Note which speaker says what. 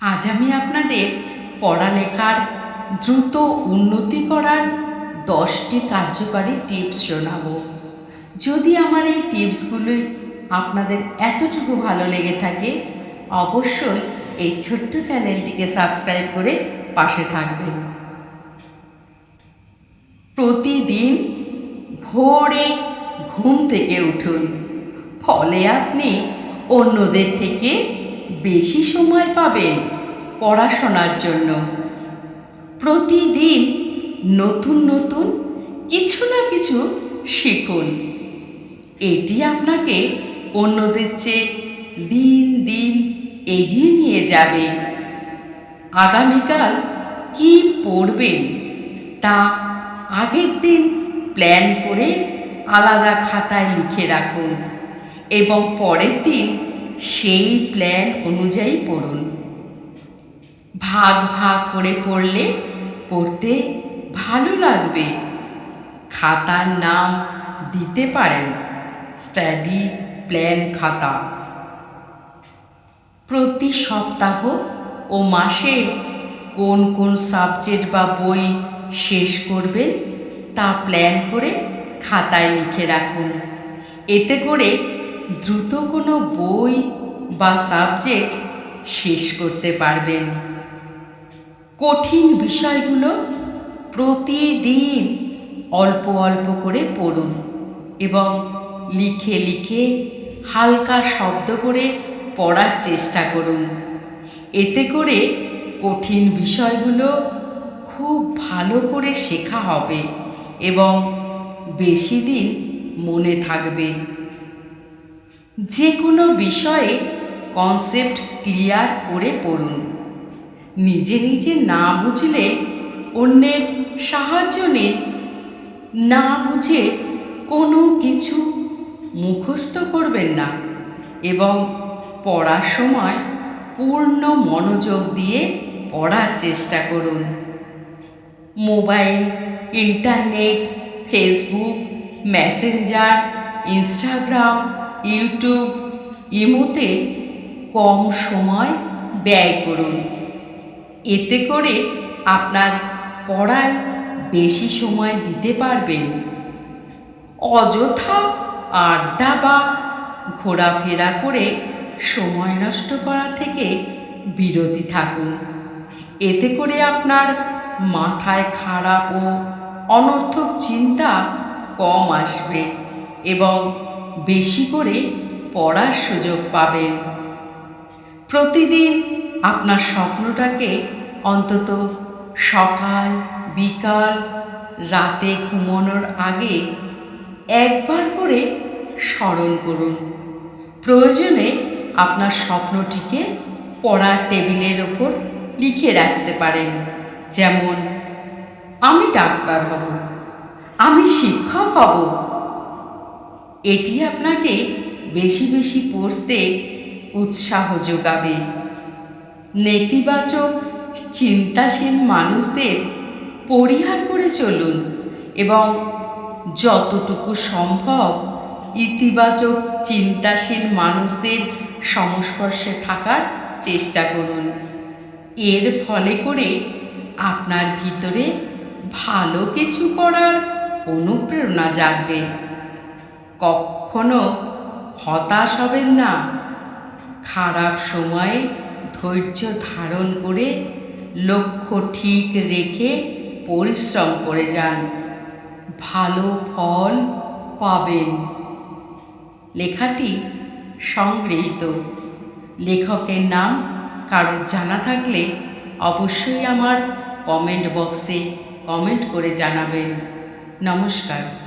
Speaker 1: আজ আমি আপনাদের পড়ালেখার দ্রুত উন্নতি করার দশটি কার্যকারী টিপস শোনাবো। যদি আমার এই টিপসগুলি আপনাদের এতটুকু ভালো লেগে থাকে, অবশ্যই এই ছোট্ট চ্যানেলটিকে সাবস্ক্রাইব করে পাশে থাকবেন। প্রতিদিন ভোরে ঘুম থেকে উঠুন। ফলে আপনি অন্যদের থেকে বেশি সময় পাবেন পড়াশোনার জন্য। প্রতিদিন নতুন নতুন কিছু না কিছু শিখুন। এটি আপনাকে অন্যদের চেয়ে দিন দিন এগিয়ে নিয়ে যাবে। আগামীকাল কি পড়বেন তা আগের দিন প্ল্যান করে আলাদা খাতায় লিখে রাখুন এবং পরের দিন সেই প্ল্যান অনুযায়ী পড়ুন। ভাগ ভাগ করে পড়লে পড়তে ভালো লাগবে। খাতার নাম দিতে পারেন। স্টাডি প্ল্যান খাতা। প্রতি সপ্তাহ ও মাসে কোন কোন সাবজেক্ট বা বই শেষ করবেন তা প্ল্যান করে খাতায় লিখে রাখুন। এতে করে দ্রুত কোনো বই বা সাবজেক্ট শেষ করতে পারবেন। কঠিন বিষয়গুলো প্রতিদিন অল্প অল্প করে পড়ুন এবং লিখে লিখে হালকা শব্দ করে পড়ার চেষ্টা করুন। এতে করে কঠিন বিষয়গুলো খুব ভালো করে শেখা হবে এবং বেশি দিন মনে থাকবে। যে কোনো বিষয়ে কনসেপ্ট ক্লিয়ার করে পড়ুন। নিজে নিজে না বুঝলে অন্যের সাহায্য নিন। না বুঝে কোনো কিছু মুখস্থ করবেন না এবং পড়ার সময় পূর্ণ মনোযোগ দিয়ে পড়ার চেষ্টা করুন। Mobile, internet, Facebook, Messenger, Instagram YouTube ইমোতে কম সময় ব্যয় করুন। এতে করে আপনার পড়ায় বেশি সময় দিতে পারবেন। অযথা আড্ডা বা ঘোরাফেরা করে সময় নষ্ট করা থেকে বিরতি থাকুন। এতে করে আপনার মাথায় খারাপ ও অনর্থক চিন্তা কম আসবে এবং বেশি করে পড়ার সুযোগ পাবেন প্রতিদিন আপনার স্বপ্নটাকে অন্তত সকাল, বিকাল, রাতে ঘুমানোর আগে একবার করে স্মরণ করুন। প্রয়োজনে আপনার স্বপ্নটিকে পড়ার টেবিলের ওপর লিখে রাখতে পারেন। যেমন, আমি ডাক্তার হব। আমি শিক্ষক হব। এটি আপনাকে বেশি বেশি পড়তে উৎসাহ যোগাবে। নেতিবাচক, চিন্তাশীল মানুষদের পরিহার করে চলুন এবং যতটুকু সম্ভব ইতিবাচক, চিন্তাশীল মানুষদের সংস্পর্শে থাকার চেষ্টা করুন। এর ফলে করে আপনার ভিতরে ভালো কিছু করার অনুপ্রেরণা জাগবে। কখনো হতাশ হবেন না। খারাপ সময়ে ধৈর্য ধারণ করে লক্ষ্য ঠিক রেখে পরিশ্রম করে যান। ভালো ফল পাবেন। লেখাটি সংগৃহীত। লেখকের নাম কারোর জানা থাকলে অবশ্যই আমার কমেন্ট বক্সে কমেন্ট করে জানাবেন। নমস্কার।